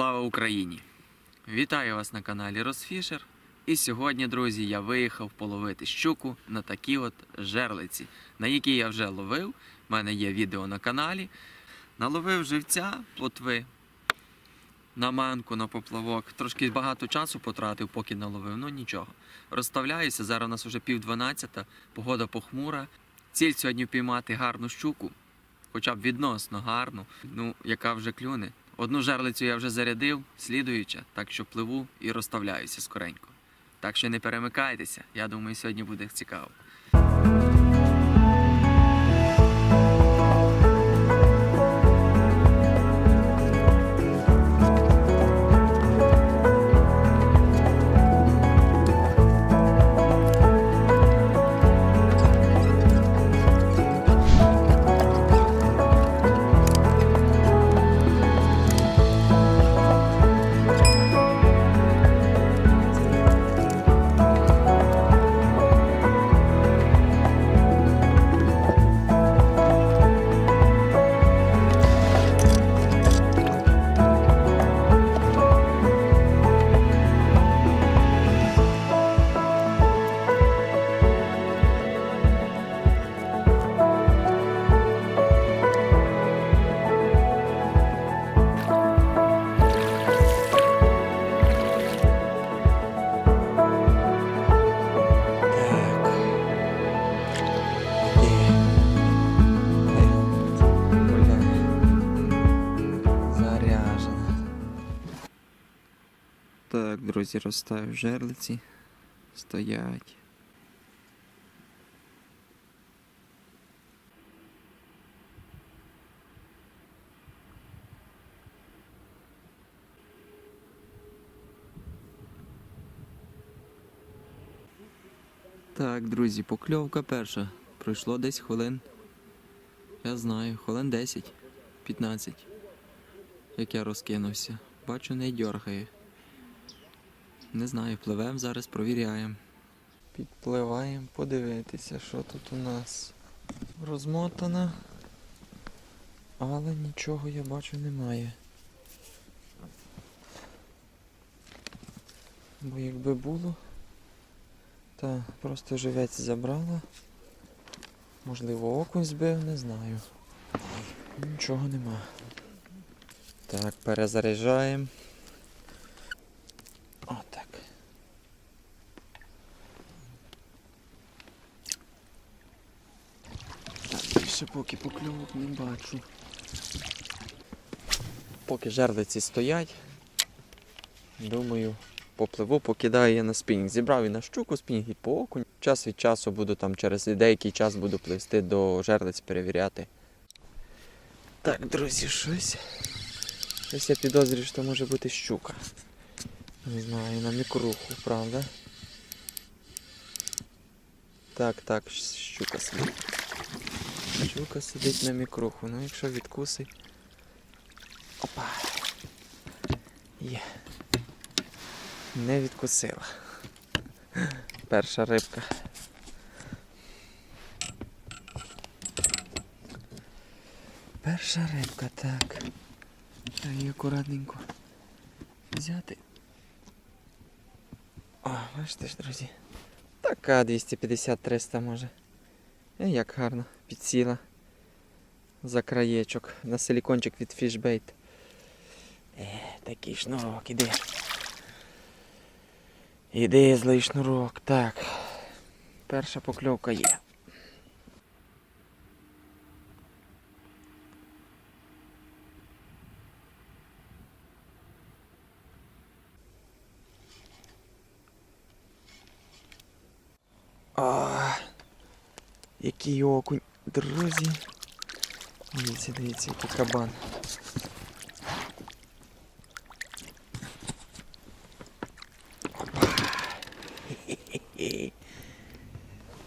Слава Україні! Вітаю вас на каналі Росфішер. І сьогодні, друзі, я виїхав половити щуку на такі от жерлиці, на які я вже ловив. У мене є відео на каналі. Наловив живця, плотви, на манку, на поплавок. Трошки багато часу потратив, поки наловив, ну нічого. Розставляюся, зараз у нас вже пів дванадцята, погода похмура. Ціль сьогодні впіймати гарну щуку, хоча б відносно гарну, ну, яка вже клюне. Одну жерлицю я вже зарядив, слідуюча, так що пливу і розставляюся скоренько. Так що не перемикайтеся, я думаю, сьогодні буде цікаво. Друзі, жерлиці. Стоять. Так, друзі, покльовка перша. Пройшло десь хвилин. Я знаю, хвилин 10, 15. Як я розкинувся. Бачу, не дьоргає. Не знаю, пливемо зараз, провіряємо. Підпливаємо подивитися, що тут у нас розмотано. Але нічого я бачу немає. Бо якби було, та просто живець забрала. Можливо, окунь збив, не знаю. Нічого нема. Так, перезаряджаємо. Отак. Так, більше поки покльовок не бачу. Поки жерлиці стоять, думаю, попливу, покидаю я на спінінг. Зібрав і на щуку спінінг і по окунь. Час від часу буду там через деякий час буду пливсти до жерлиць перевіряти. Так, друзі, щось. Щось я підозрюю, що може бути щука. Не знаю, на мікруху, правда? Так, так, щука сидить. Щука сидить на мікруху. Ну якщо відкусить. Опа. Є. Не відкусила. Перша рибка. Перша рибка, так. Треба її акуратненько взяти. О, бачите ж, друзі. Така 250-300 може. Е, як гарно підсіла за краєчок на силікончик від фішбейт. Е, такий шнурок, іди. Іди, злий шнурок. Так. Перша покльовка є. Який окунь, друзі. Дивіться, дивіться, який кабан.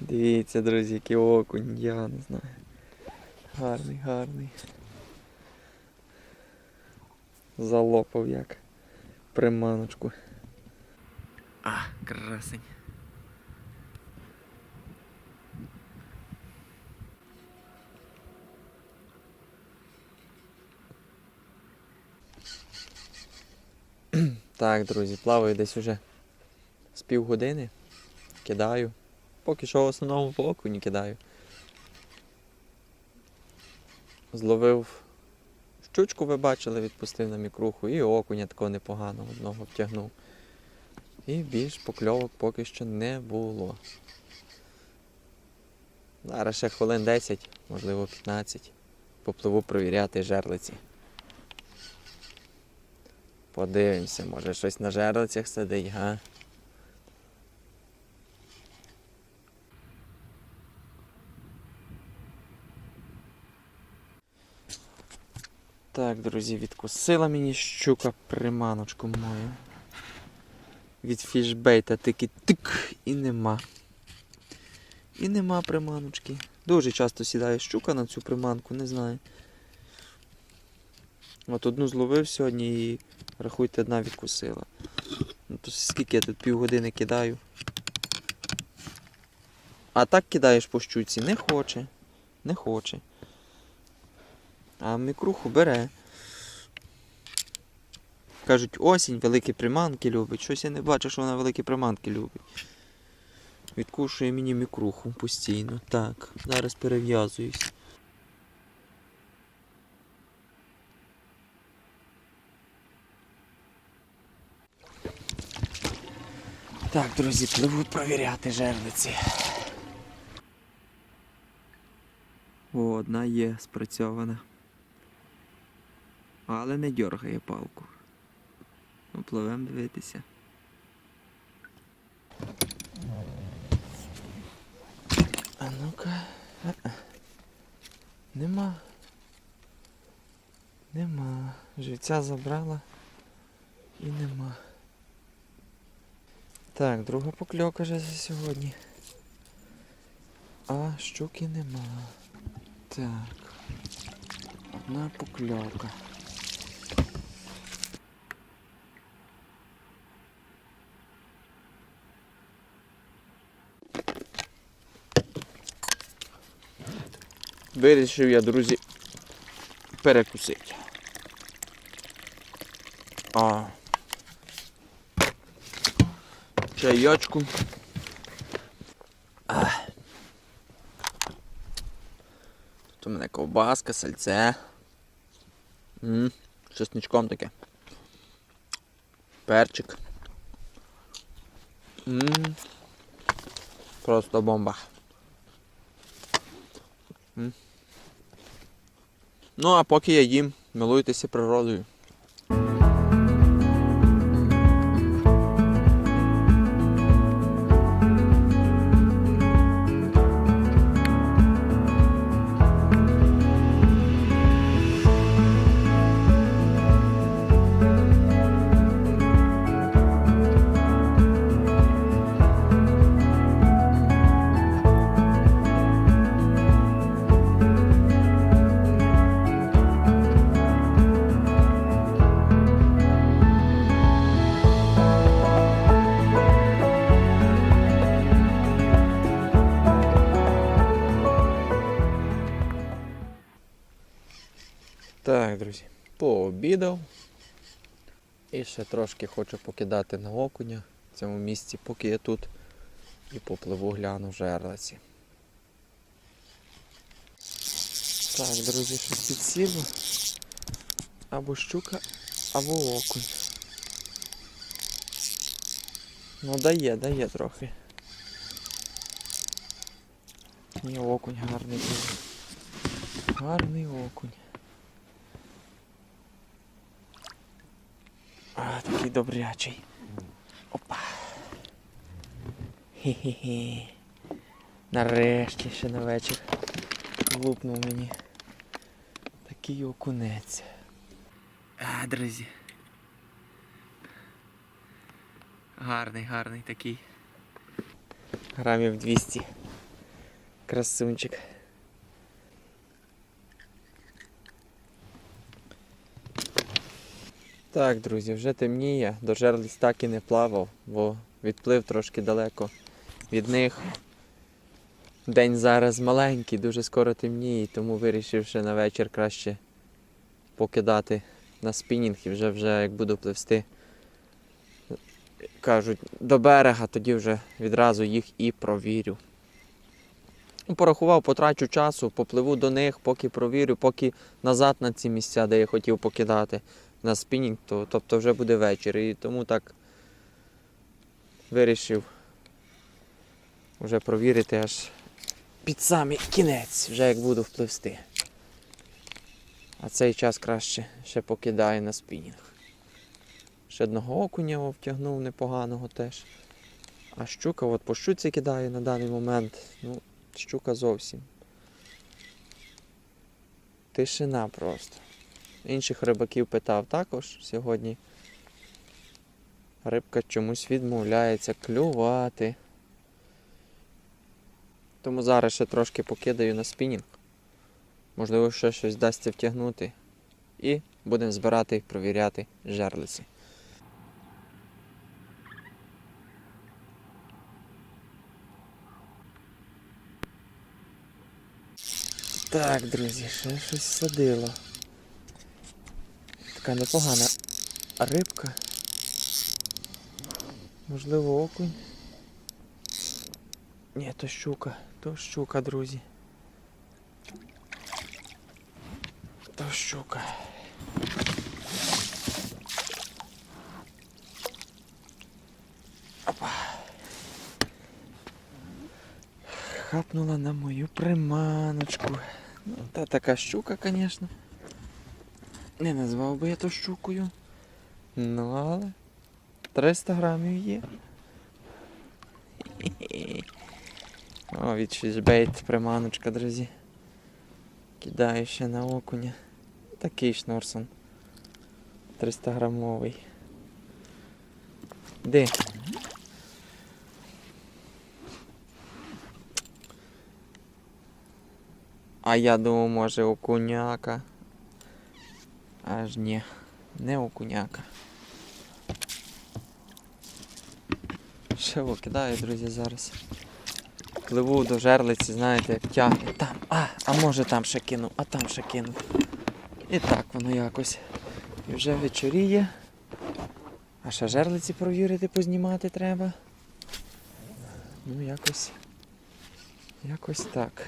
Дивіться, друзі, який окунь, я не знаю. Гарний, гарний. Залопав як приманочку. А, красень. Так, друзі, плаваю десь уже з півгодини. Кидаю. Поки що в основному по окуні кидаю. Зловив щучку, ви бачили, відпустив на мікруху, і окуня такого непоганого одного втягнув. І більш покльовок поки що не було. Зараз ще хвилин 10, можливо 15. Попливу провіряти жерлиці. Подивимося, може щось на жерлицях сидить, га? Так, друзі, відкусила мені щука приманочку мою. Від фішбейта тики тик і нема. І нема приманочки. Дуже часто сідає щука на цю приманку, не знаю. От одну зловив сьогодні і рахуйте, одна відкусила. Ну то скільки я тут півгодини кидаю. А так кидаєш по щуці, не хоче. Не хоче. А мікруху бере. Кажуть, осінь великі приманки любить. Щось я не бачу, що вона великі приманки любить. Відкушує мені мікруху постійно. Так, зараз перев'язуюсь. Так, друзі, пливу провіряти жерлиці. О, одна є спрацьована. Але не дьоргає палку. Ну, пливемо дивитися. А ну-ка. Нема. Нема. Живця забрала і нема. Так, друга покльока вже за сьогодні. А щуки нема. Так. Одна покльовка. Вирішив я, друзі, перекусити. А. Чайочку. Тут у мене ковбаска, сальце. З чесничком таке. Перчик. Просто бомба. Ну, а поки я їм, милуйтеся природою. Пообідав. І ще трошки хочу покидати на окуня в цьому місці, поки я тут. І попливу гляну в жерлиці. Так, друзі, щось підсіло. Або щука, або окунь. Ну дає, дає трохи. Ні, окунь гарний. Гарний окунь. Такий добрячий. Опа. Хе-хе-хе. Нарешті ще на вечір. Лупнув мені. Такий окунець. А, друзі. Гарний, гарний такий. Грамів 200. Красунчик. Так, друзі, вже темніє, до жерлиць так і не плавав, бо відплив трошки далеко від них. День зараз маленький, дуже скоро темніє, тому вирішив ще на вечір краще покидати на спінінг і вже вже як буду пливсти, кажуть, до берега, тоді вже відразу їх і провірю. Ну, Порахував, потрачу часу, попливу до них, поки провірю, поки назад на ці місця, де я хотів покидати на спінінг, то, тобто вже буде вечір. І тому так вирішив вже провірити аж під самий кінець, вже як буду впливсти. А цей час краще ще покидаю на спінінг. Ще одного окуня втягнув непоганого теж. А щука, от по щуці кидаю на даний момент. Ну, щука зовсім. Тишина просто. Інших рибаків питав також сьогодні. Рибка чомусь відмовляється клювати. Тому зараз ще трошки покидаю на спінінг. Можливо, ще щось вдасться втягнути. І будемо збирати і провіряти жерлиці. Так, друзі, ще щось садило. Така непогана рибка. Можливо, окунь. Ні, то щука, то щука, друзі. То щука. Опа. Хапнула на мою приманочку. Ну, та така щука, звісно. Не назвав би я то щукою. Ну, але 300 грамів є. О, від фішбейт приманочка, друзі. Кидаю ще на окуня. Такий шнорсон. 300 грамовий. Де? А я думав, може окуняка. Аж ні, не окуняка. Ще викидаю, друзі, зараз. Пливу до жерлиці, знаєте, як тягне. Там, а, а може там ще кину, а там ще кину. І так воно якось. І вже вечоріє. А ще жерлиці провірити, познімати треба. Ну, якось. Якось так.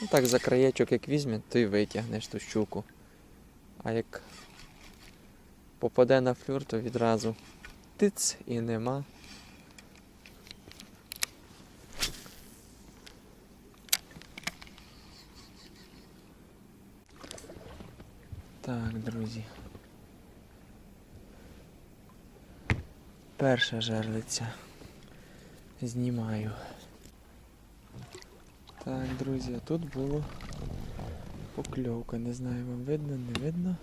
Ну так за краєчок як візьме, то й витягнеш ту щуку. А як попаде на флюр, то відразу тиц і нема. Так, друзі. Перша жерлиця. Знімаю. Так, друзі, а тут було покльовка. Не знаю, вам видно, не видно.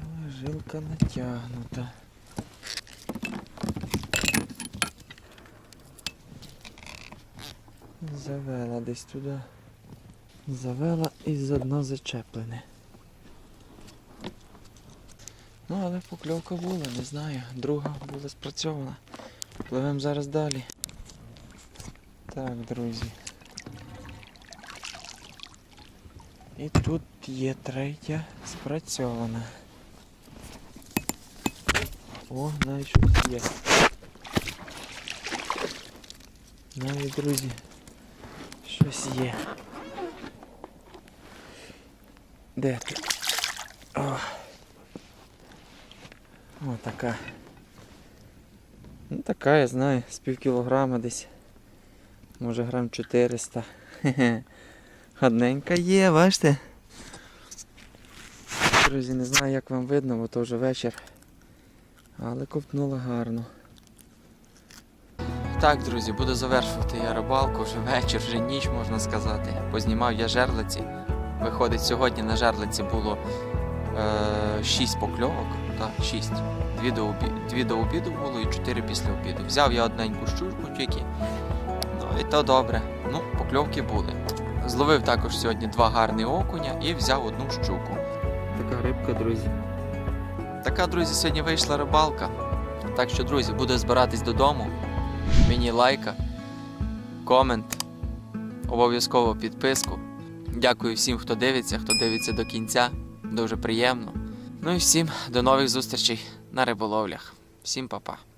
Але жилка натягнута. Завела десь туди. Завела і заодно зачеплене. Ну, але покльовка була, не знаю. Друга була спрацьована. Пливемо зараз далі. Так, друзі. І тут є третя спрацьована. О, навіть щось є. Навіть, друзі, щось є. Де ти? О. О, така. Ну така, я знаю, з пів кілограма десь. Може грам 400. Хе-хе. Одненька є, бачите? Друзі, не знаю як вам видно, бо то вже вечір. Але ковтнула гарно. Так, друзі, буду завершувати я рибалку, вже вечір, вже ніч можна сказати. Познімав я жерлиці. Виходить, сьогодні на жерлиці було е, 6 покльовок. Так, 6. Дві до, обі... Дві до обіду було і 4 після обіду. Взяв я одненьку щучку тільки. Ну і то добре. Ну, покльовки були. Зловив також сьогодні два гарні окуня і взяв одну щуку. Така рибка, друзі. Така, друзі, сьогодні вийшла рибалка. Так що, друзі, буду збиратись додому. Мені лайка, комент, обов'язково підписку. Дякую всім, хто дивиться, хто дивиться до кінця. Дуже приємно. Ну і всім до нових зустрічей на риболовлях. Всім па-па.